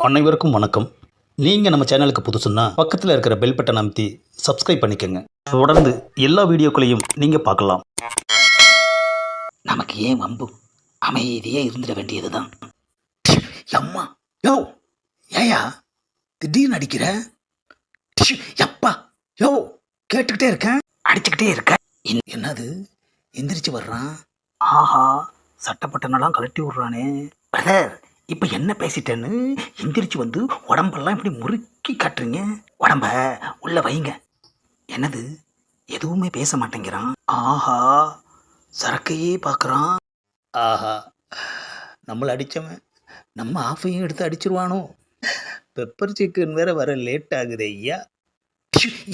அனைவருக்கும் வணக்கம். நீங்கள் நம்ம சேனலுக்கு புதுசுன்னா பக்கத்தில் இருக்கிற பெல் பட்டன் அமைத்தி சப்ஸ்கிரைப் பண்ணிக்கோங்க. தொடர்ந்து எல்லா வீடியோக்களையும் நீங்கள் பார்க்கலாம். நமக்கு ஏன் வம்பு? அமைதியே இருந்துட வேண்டியதுதான். அம்மா யோ ஏயா திடீர்னு அடிக்கிற? எப்பா யப்பா யோ கேட்டுக்கிட்டே இருக்கேன் அடிச்சுக்கிட்டே இருக்கேன் என்னது? எந்திரிச்சு வர்றான்? ஆஹா சட்டப்பட்டனெல்லாம் கழட்டி விடுறானே. பிரதர் இப்போ என்ன பேசிட்டேன்னு எந்திரிச்சு வந்து உடம்பெல்லாம் இப்படி முறுக்கி காட்டுறீங்க? உடம்ப உள்ள வைங்க. என்னது? எதுவுமே பேச மாட்டேங்கிறான். ஆஹா சரக்கையே பார்க்குறான் ஆஹா நம்மளை அடித்தவன் நம்ம ஆஃபையும் எடுத்து அடிச்சிருவானோ? பெப்பர் சிக்கன் வேற வர லேட் ஆகுது ஐயா.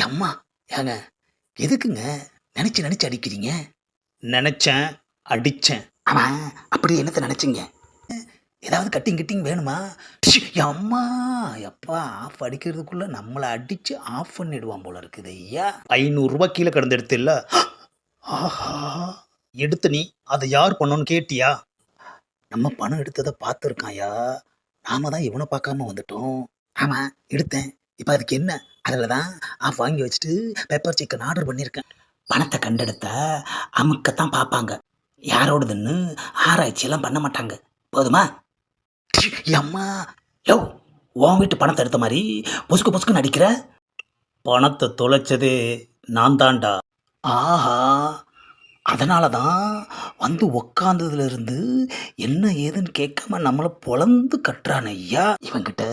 அம்மா ஏங்க எதுக்குங்க? நினச்சி நினச்சி அடிக்கிறீங்க? நினச்சேன் அடித்தேன் ஆமாம் அப்படி என்னத்தை நினச்சிங்க? ஏதாவது கட்டிங் கட்டிங் வேணுமா? அம்மா எப்பா ஆஃப் அடிக்கிறதுக்குள்ளே நம்மளை அடித்து ஆஃப் பண்ணிடுவான் போல இருக்குது ஐயா. ஐநூறுரூவா கீழே கடந்து எடுத்தில்ல ஆஹா. எடுத்து நீ அதை யார் பண்ணோன்னு கேட்டியா? நம்ம பணம் எடுத்ததை பார்த்துருக்காயா நாம தான் இவனை பார்க்காம வந்துட்டோம். ஆமாம் எடுத்தேன். இப்போ அதுக்கு என்ன? அதில் தான் ஆஃப் வாங்கி வச்சுட்டு பெப்பர் சிக்கன் ஆர்டர் பண்ணியிருக்கேன் பணத்தை கண்டெடுத்த அமுக்கத்தான் பார்ப்பாங்க. யாரோடதுன்னு ஆராய்ச்சியெல்லாம் பண்ண மாட்டாங்க. போதுமா? அம்மா யோ உன் வீட்டு பணத்தை எடுத்த மாதிரி பொசுக்கு பொசுக்கு அடிக்கிற? பணத்தை தொலைச்சது நான் தான்டா. ஆஹா. அதனால தான் வந்து உக்காந்ததுலேருந்து என்ன ஏதுன்னு கேட்காம நம்மளை பொழந்து கட்டுறான் ஐயா. இவங்கிட்ட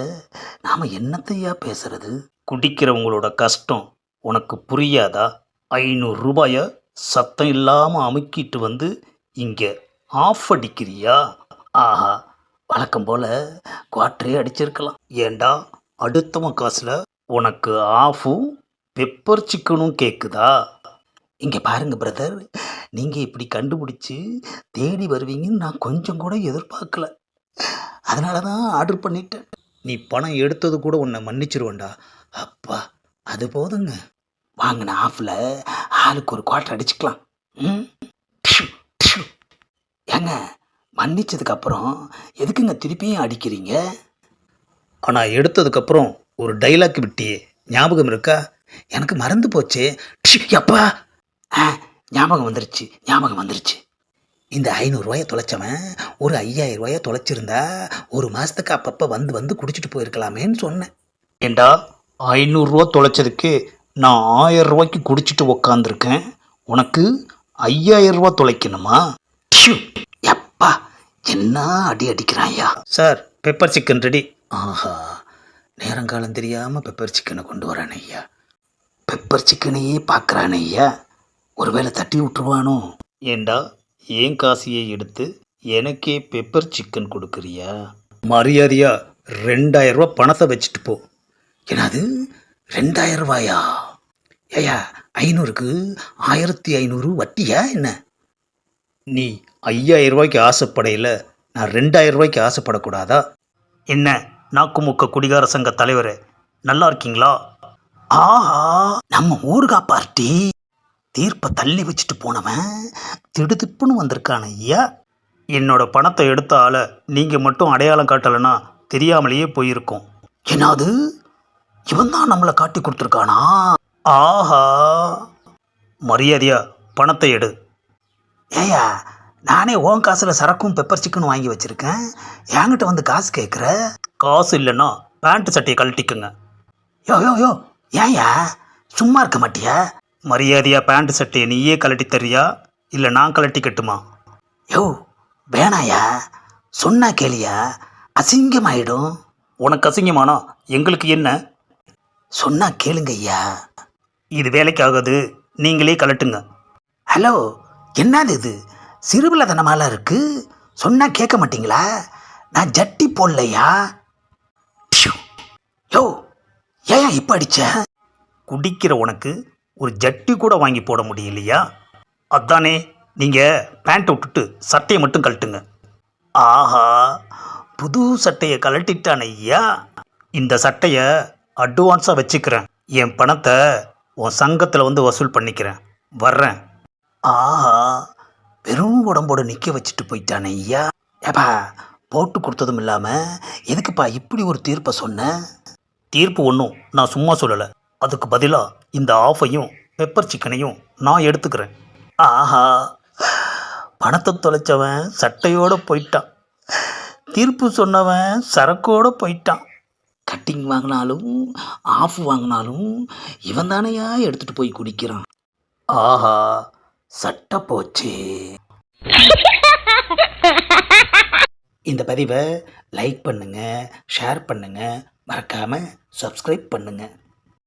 நாம் என்னத்தையா பேசுறது? குடிக்கிறவங்களோட கஷ்டம் உனக்கு புரியாதா? ஐநூறு ரூபாயை சத்தம் இல்லாமல் அமுக்கிட்டு வந்து இங்கே ஆஃப் அடிக்கிறியா? ஆஹா வழக்கம் போல குவாட்டரே அடிச்சிருக்கலாம். ஏண்டா? அடுத்தவன் காசில் உனக்கு ஆஃபும் பெப்பர் சிக்கனும் கேட்குதா இங்கே பாருங்க பிரதர். நீங்கள் இப்படி கண்டுபிடிச்சி தேடி வருவீங்கன்னு நான் கொஞ்சம் கூட எதிர்பார்க்கல. அதனால தான் ஆர்டர் பண்ணிட்டேன். நீ பணம் எடுத்தது கூட உன்னை மன்னிச்சிருவேன்டா. அப்பா அது போதுங்க. வாங்கின ஆஃபில் ஆளுக்கு ஒரு குவார்டர் அடிச்சுக்கலாம். ம்? ஏங்க மன்னிச்சதுக்கு அப்புறம் எதுக்குங்க திருப்பியும் அடிக்கிறீங்க? ஆனால் எடுத்ததுக்கப்புறம் ஒரு டைலாக் விட்டியே. ஞாபகம் இருக்கா? எனக்கு மறந்து போச்சு. அப்பா ஆ ஞாபகம் வந்துருச்சு ஞாபகம் வந்துருச்சு. இந்த ஐநூறுரூவாயை தொலைச்சவன் ஒரு ஐயாயிரம் ரூபாயை தொலைச்சிருந்தா ஒரு மாதத்துக்கு அப்பப்போ வந்து வந்து குடிச்சிட்டு போயிருக்கலாமேன்னு சொன்னேன். ஏண்டா ஐநூறுரூவா தொலைச்சதுக்கு நான் ஆயிரம் ரூபாய்க்கு குடிச்சிட்டு உக்காந்துருக்கேன். உனக்கு ஐயாயிரம் ரூபா தொலைக்கணுமா? எப்பா என்ன அடி அடிக்கிறான் ஐயா சார் பெப்பர் சிக்கன் ரெடி ஆஹா நேரங்காலம் தெரியாமல் பெப்பர் சிக்கனை கொண்டு வரான் ஐயா. பெப்பர் சிக்கனையே பார்க்குறான் ஐயா. ஒருவேளை தட்டி விட்டுருவானோ? ஏண்டா ஏன் காசியை எடுத்து எனக்கே பெப்பர் சிக்கன் கொடுக்குறியா? மரியாதையா ரெண்டாயிரம் ரூபா பணத்தை வச்சுட்டு போ. என்னது ரெண்டாயிரம் ரூபாயா? ஏயா ஐநூறுக்கு ஆயிரத்தி ஐநூறு வட்டியா என்ன? நீ ஐயாயிரம் ரூபாய்க்கு ஆசைப்படையில் நான் ரெண்டாயிரம் ரூபாய்க்கு ஆசைப்படக்கூடாதா? என்ன நாக்குமுக்க குடிகார சங்க தலைவர் நல்லா இருக்கீங்களா ஆஹா நம்ம ஊருகா பார்ட்டி. தீர்ப்பை தள்ளி வச்சுட்டு போனவன் திடுதிப்புன்னு வந்திருக்கான் ஐயா. என்னோட பணத்தை எடுத்த ஆளை நீங்கள் மட்டும் அடையாளம் காட்டலைன்னா தெரியாமலேயே போயிருக்கோம். என்னது? இவன் தான் நம்மளை காட்டி கொடுத்துருக்கானா? ஆஹா. மரியாதையா பணத்தை எடு. ஏயா நானே உன் காசில் சரக்கும் பெப்பர் சிக்கனும் வாங்கி வச்சிருக்கேன். என்கிட்ட வந்து காசு கேட்குற காசு இல்லைன்னா பேண்ட் சட்டையை கழட்டிக்குங்க. யோ யோ யோ ஏயா சும்மா இருக்க மாட்டியா? மரியாதையா பேண்ட் சட்டையை நீயே கழட்டி தரியா இல்லை நான் கழட்டிக்கட்டுமா யோ வேணாயா? சொன்னா கேளியா? அசிங்கமாயிடும். உனக்கு அசிங்கமானா எங்களுக்கு என்ன? சொன்னா கேளுங்க ஐயா இது வேலைக்கு ஆகாது. நீங்களே கழட்டுங்க. ஹலோ என்னது இது? சிறுபிள்ளத்தனமாலாம் இருக்கு. சொன்னா கேட்க மாட்டீங்களா? நான் ஜட்டி போடலையா? யோ ஏன் இப்போ அடிச்ச? குடிக்கிற உனக்கு ஒரு ஜட்டி கூட வாங்கி போட முடியலையா? அதானே நீங்கள் பேண்ட்டை விட்டுட்டு சட்டையை மட்டும் கழட்டுங்க. ஆஹா புது சட்டையை கழட்டிட்டான் ஐயா. இந்த சட்டையை அட்வான்ஸாக வச்சுக்கிறேன். என் பணத்தை உன் சங்கத்தில் வந்து வசூல் பண்ணிக்கிறேன். வர்றேன். ஆஹா வெறும் உடம்போட நிற்க வச்சுட்டு போயிட்டானே ஐயா. ஏப்பா போட்டு கொடுத்ததும் இல்லாமல் எதுக்குப்பா இப்படி ஒரு தீர்ப்பை சொன்ன? தீர்ப்பு ஒன்றும் நான் சும்மா சொல்லலை. அதுக்கு பதிலாக இந்த ஆஃபையும் பெப்பர் சிக்கனையும் நான் எடுத்துக்கிறேன். ஆஹா பணத்தை தொலைச்சவன் சட்டையோடு போயிட்டான். தீர்ப்பு சொன்னவன் சரக்கோடு போயிட்டான். கட்டிங் வாங்கினாலும் ஆஃப் வாங்கினாலும் இவன் தானையா எடுத்துகிட்டு போய் குடிக்கிறான்? ஆஹா சட்டை போச்சு. இந்த பதிவை லைக் பண்ணுங்கள் ஷேர் பண்ணுங்கள் மறக்காமல் சப்ஸ்கிரைப் பண்ணுங்கள்